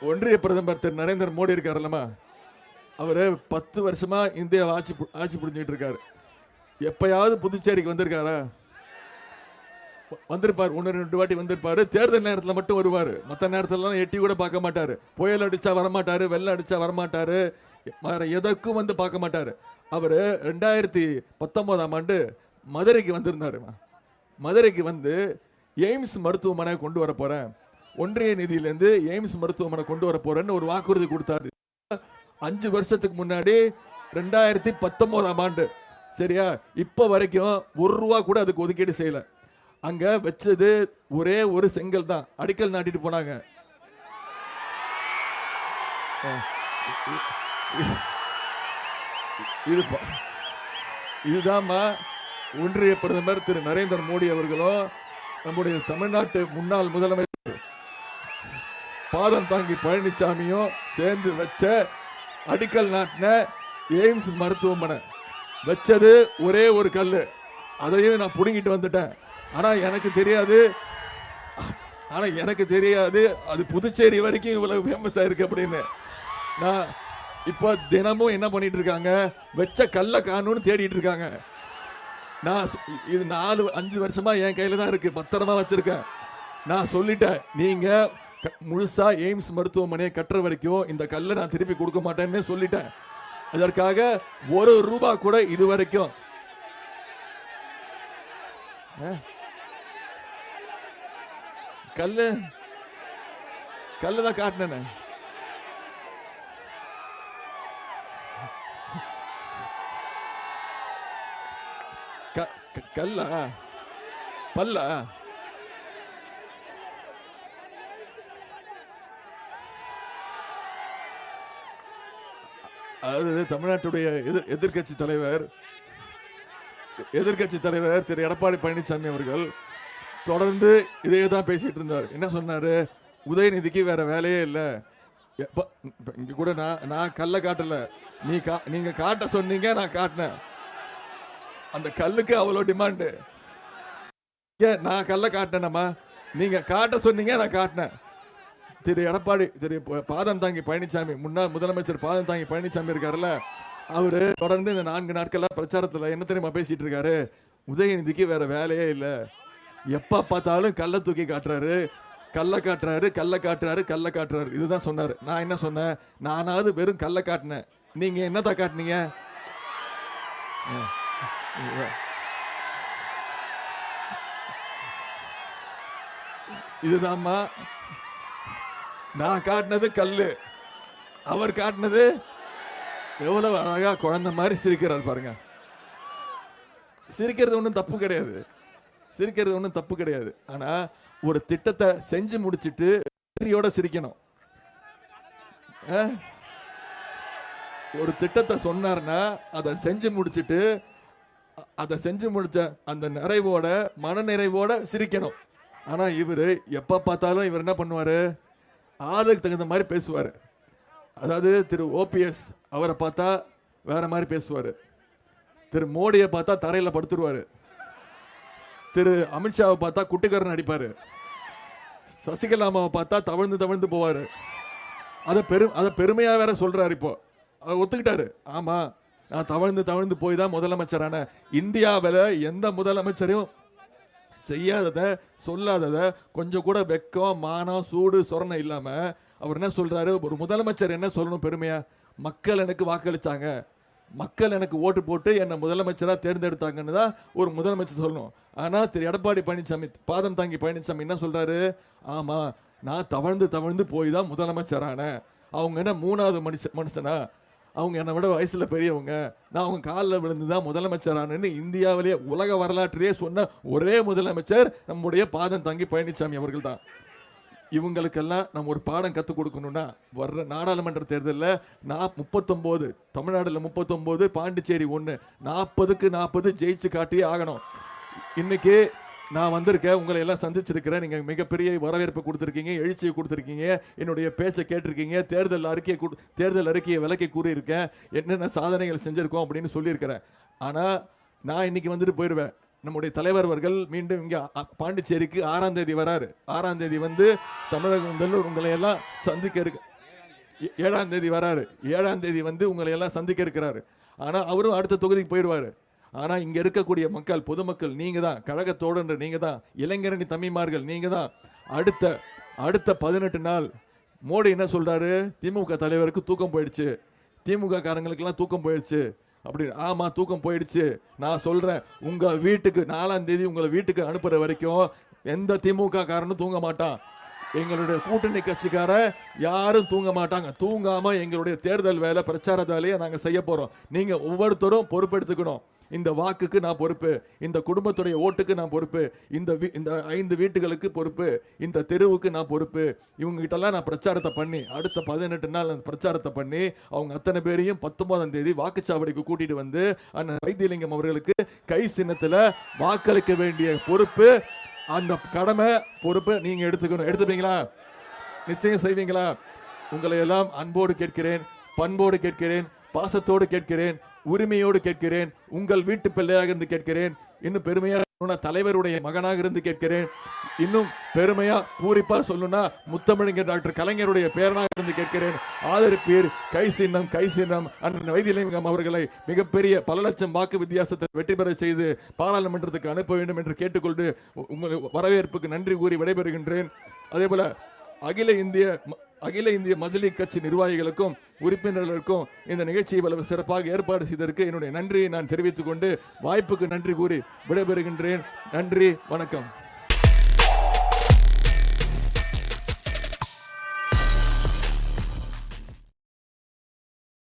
ஒன்றிய பிரதமர் திரு. நரேந்திர மோடி இருக்காருல்லம்மா. அவர் பத்து வருஷமா இந்தியா ஆட்சி ஆட்சி புரிஞ்சுட்டு இருக்காரு. எப்பயாவது புதுச்சேரிக்கு வந்திருக்காரா? வந்திருப்பார். ஒன்று ரெண்டு வாட்டி வந்திருப்பார். தேர்தல் நேரத்தில் மட்டும் வருவார். மற்ற நேரத்துலலாம் எட்டி கூட பார்க்க மாட்டார். புயல் அடித்தா வரமாட்டார் வெள்ளம் அடித்தா வரமாட்டார். வேறு எதற்கும் வந்து பார்க்க மாட்டார். அவர் ரெண்டாயிரத்தி பத்தொம்போதாம் ஆண்டு மதுரைக்கு வந்திருந்தாருமா. மதுரைக்கு வந்து எய்ம்ஸ் மருத்துவமனை கொண்டு வர போகிறேன் ஒன்றிய நிதியிலேருந்து எய்ம்ஸ் மருத்துவமனை கொண்டு வர போறேன்னு ஒரு வாக்குறுதி கொடுத்தாரு. அஞ்சு வருஷத்துக்கு முன்னாடி ரெண்டாயிரத்தி பத்தொன்பதாம் ஆண்டு. சரியா? இப்போ வரைக்கும் ஒரு ரூபா கூட அதுக்கு ஒதுக்கீடு செய்யல. அங்க வச்சது ஒரே ஒரு செங்கல் தான். அடிக்கல் நாட்டிட்டு போனாங்க. இது இதுதாம்மா ஒன்றிய பிரதமர் திரு நரேந்திர மோடி அவர்களும் நம்முடைய தமிழ்நாட்டு முன்னாள் முதலமைச்சர் பாதம் தாங்கி பழனிசாமியும் சேர்ந்து வச்ச அடிக்கல் நாட்டின எய்ம்ஸ் மருத்துவமனை. வச்சது ஒரே ஒரு கல் அதையும் நான் பிடுங்கிட்டு வந்துட்டேன். ஆனால் எனக்கு தெரியாது. ஆனால் எனக்கு தெரியாது. அது புதுச்சேரி வரைக்கும் இவ்வளவு ஃபேமஸ் ஆயிருக்கு அப்படின்னு. நான் இப்போ தினமும் என்ன பண்ணிட்டு இருக்காங்க? வச்ச கல்லை காணும்னு தேடிட்டு இருக்காங்க. நான் இது நாலு அஞ்சு வருஷமா என் கையில தான் இருக்கு. பத்திரமா வச்சிருக்கேன். நான் சொல்லிட்டேன். நீங்கள் முழுசா எய்ம்ஸ் மருத்துவமனையை கட்டுற வரைக்கும் இந்த கல்லை நான் திருப்பி கொடுக்க மாட்டேன்னு சொல்லிட்டேன். அதற்காக ஒரு ரூபா கூட இது வரைக்கும். கல்லு கல்லு தான் காட்டினேன். க- கல்லா? பல்லா? அதாவது தமிழ்நாட்டுடைய எதிர் எதிர்கட்சி தலைவர் எதிர்கட்சி தலைவர் திரு. எடப்பாடி பழனிசாமி அவர்கள் தொடர்ந்து இதையே தான் பேசிட்டு இருந்தார். என்ன சொன்னாரு? உதயநிதிக்கு வேற வேலையே இல்லை. எப்ப இப்ப இங்க கூட நான் நான் கல்லை காட்டல. நீ கா நீங்க காட்ட சொன்னீங்க நான் காட்டினேன். அந்த கல்லுக்கு அவ்வளோ டிமாண்டு. ஏன் நான் கல்லை காட்டினேனம்மா நீங்க காட்ட சொன்னீங்க நான் காட்டினேன். திரு எடப்பாடி திரு பாதம் தாங்கி பழனிசாமி முன்னாள் முதலமைச்சர் பாதம் தாங்கி பழனிசாமி இருக்காருல்ல அவரு தொடர்ந்து இந்த நான்கு நாட்களா பிரச்சாரத்துல என்ன தெரியுமா பேசிட்டு இருக்காரு? உதயநிதிக்கு வேற வேலையே இல்லை. எப்ப பார்த்தாலும் கள்ள தூக்கி காட்டுறாரு. கல்ல காட்டுறாரு கல்ல காட்டுறாரு கல்ல காட்டுறாரு. இதுதான் சொன்னாரு. நான் என்ன சொன்னேன்? நானாவது வெறும் கல்ல காட்டினேன். நீங்க என்னதான் காட்டுனீங்க? ஆ. நான் காட்டினது கல்லு. அவர் காட்டினது எவ்வளவு அழகா குழந்தை மாதிரி சிரிக்கிறார் பாருங்க. சிரிக்கிறது ஒன்றும் தப்பு கிடையாது. சிரிக்கிறது ஒன்றும் தப்பு கிடையாது. ஆனால் ஒரு திட்டத்தை செஞ்சு முடிச்சிட்டு வெற்றியோட சிரிக்கணும். ஆ? ஒரு திட்டத்தை சொன்னார்னா அதை செஞ்சு முடிச்சிட்டு அதை செஞ்சு முடிச்ச அந்த நிறைவோட மன நிறைவோட சிரிக்கணும். ஆனால் இவர் எப்போ பார்த்தாலும் இவர் என்ன பண்ணுவார்? ஆளுக்கு தகுந்த மாதிரி பேசுவார். அதாவது திரு ஓபிஎஸ் அவரை பார்த்தா வேற மாதிரி பேசுவார். திரு மோடியை பார்த்தா தரையில் படுத்துருவார். திரு அமித்ஷாவை பார்த்தா குட்டிக்காரன் அடிப்பார். சசிகலாமாவை பார்த்தா தவழ்ந்து தவழ்ந்து போவார். அதை பெரும் அதை பெருமையாக வேற சொல்கிறார் இப்போ. அவர் ஒத்துக்கிட்டாரு. ஆமாம் நான் தவழ்ந்து தவழ்ந்து போய் தான் முதலமைச்சரான இந்தியாவில் எந்த முதலமைச்சரையும் செய்யாதத சொல்லாதத கொஞ்சம் கூட வெக்கம் மானம் சூடு சொரணை இல்லாம அவர் என்ன சொல்றாரு? ஒரு முதலமைச்சர் என்ன சொல்லணும் பெருமையா? மக்கள் எனக்கு வாக்களிச்சாங்க. மக்கள் எனக்கு ஓட்டு போட்டு என்னை முதலமைச்சராக தேர்ந்தெடுத்தாங்கன்னு தான் ஒரு முதலமைச்சர் சொல்லணும். ஆனால் திரு. எடப்பாடி பழனிசாமி பாதம் தாங்கி பழனிசாமி என்ன சொல்கிறாரு ஆமாம் நான் தவழ்ந்து தவழ்ந்து போய் தான் முதலமைச்சரானேன். அவங்க என்ன மூணாவது மனுஷ மனுஷனா? அவங்க என்னை விட வயசில் பெரியவங்க. நான் அவங்க காலில் விழுந்து தான் முதலமைச்சரானு இந்தியாவிலேயே உலக வரலாற்றிலேயே சொன்ன ஒரே முதலமைச்சர் நம்முடைய பாதம் தங்கி பழனிசாமி அவர்கள் தான் இவங்களுக்கெல்லாம் நம்ம ஒரு பாடம் கற்றுக் கொடுக்கணும்னா வர்ற நாடாளுமன்ற தேர்தலில் நான் முப்பத்தொம்போது தமிழ்நாட்டில் முப்பத்தொம்போது பாண்டிச்சேரி ஒன்று நாற்பதுக்கு நாற்பது ஜெயிச்சு காட்டியே ஆகணும். இன்னைக்கு நான் வந்திருக்கேன் உங்களை எல்லாம் சந்திச்சிருக்கிறேன். நீங்கள் மிகப்பெரிய வரவேற்பு கொடுத்துருக்கீங்க எழுச்சியை கொடுத்துருக்கீங்க என்னுடைய பேச்சை கேட்டிருக்கீங்க தேர்தல் அறிக்கையை கொடு தேர்தல் அறிக்கையை விலக்கி கூறியிருக்கேன் என்னென்ன சாதனைகள் செஞ்சுருக்கோம் அப்படின்னு சொல்லியிருக்கிறேன். ஆனால் நான் இன்னைக்கு வந்துட்டு போயிடுவேன். நம்முடைய தலைவர் அவர்கள் மீண்டும் இங்கே பாண்டிச்சேரிக்கு ஆறாம் தேதி வராரு. ஆறாம் தேதி வந்து தமிழகம் முதல்வர் உங்களை எல்லாம் சந்திக்க இருக்கு ஏ- ஏழாம் தேதி வராரு. ஏழாம் தேதி வந்து உங்களை எல்லாம் சந்திக்க இருக்கிறாரு. ஆனால் அவரும் அடுத்த தொகுதிக்கு போயிடுவார். ஆனால் இங்கே இருக்கக்கூடிய மக்கள் பொதுமக்கள் நீங்கள் தான். கழக தோழன்று தான். இளைஞரணி தம்பிமார்கள் நீங்கள் தான். அடுத்த அடுத்த பதினெட்டு நாள் மோடி என்ன சொல்கிறாரு திமுக தலைவருக்கு தூக்கம் போயிடுச்சு. திமுக காரங்களுக்கெல்லாம் தூக்கம் போயிடுச்சு. அப்படி ஆமாம் தூக்கம் போயிடுச்சு. நான் சொல்கிறேன் உங்கள் வீட்டுக்கு நாலாம் தேதி உங்களை வீட்டுக்கு அனுப்புகிற வரைக்கும் எந்த திமுக காரனும் தூங்க மாட்டான். எங்களுடைய கூட்டணி கட்சிக்கார யாரும் தூங்க மாட்டாங்க. தூங்காமல் எங்களுடைய தேர்தல் வேலை பிரச்சார வேலையை நாங்கள் செய்ய போகிறோம் நீங்கள் ஒவ்வொருத்தரும் பொறுப்பெடுத்துக்கணும். இந்த வாக்குக்கு நான் பொறுப்பு இந்த குடும்பத்துடைய ஓட்டுக்கு நான் பொறுப்பு இந்த இந்த ஐந்து வீட்டுகளுக்கு பொறுப்பு இந்த தெருவுக்கு நான் பொறுப்பு. இவங்ககிட்டலாம் நான் பிரச்சாரத்தை பண்ணி அடுத்த பதினெட்டு நாள் அந்த பிரச்சாரத்தை பண்ணி அவங்க அத்தனை பேரையும் பத்தொன்பதாம் தேதி வாக்குச்சாவடிக்கு கூட்டிட்டு வந்து அண்ணன் வைத்தியலிங்கம் அவர்களுக்கு கை சின்னத்தில் வாக்களிக்க வேண்டிய பொறுப்பு அந்த கடமை பொறுப்பை நீங்கள் எடுத்துக்கணும். எடுத்துப்பீங்களா? நிச்சயம் செய்வீங்களா? உங்களை எல்லாம் அன்போடு கேட்கிறேன் பண்போடு கேட்கிறேன் பாசத்தோடு கேட்கிறேன் உரிமையோடு கேட்கிறேன் உங்கள் வீட்டு பிள்ளையாக இருந்து கேட்கிறேன் இன்னும் பெருமையாக தலைவருடைய மகனாக இருந்து கேட்கிறேன். இன்னும் பெருமையா பூரிப்பா சொல்லணும்னா முத்தமிழங்க டாக்டர் கலைஞருடைய பேரனாக இருந்து கேட்கிறேன். ஆதரிப்பீர் கை சின்னம் கை சின்னம். அண்ணன் வைத்தியலிங்கம் அவர்களை மிகப்பெரிய பல லட்சம் வாக்கு வித்தியாசத்தை வெற்றி பெற செய்து பாராளுமன்றத்துக்கு அனுப்ப வேண்டும் என்று கேட்டுக்கொண்டு உங்கள் வரவேற்புக்கு நன்றி கூறி விடைபெறுகின்றேன். அதே போல அகில இந்திய அகில இந்திய மகளிர் கட்சி நிர்வாகிகளுக்கும் உறுப்பினர்களுக்கும் இந்த நிகழ்ச்சியை இவ்வளவு சிறப்பாக ஏற்பாடு செய்ததற்கு என்னுடைய நன்றியை நான் தெரிவித்துக் கொண்டு வாய்ப்புக்கு நன்றி கூறி விடைபெறுகின்றேன். நன்றி வணக்கம்.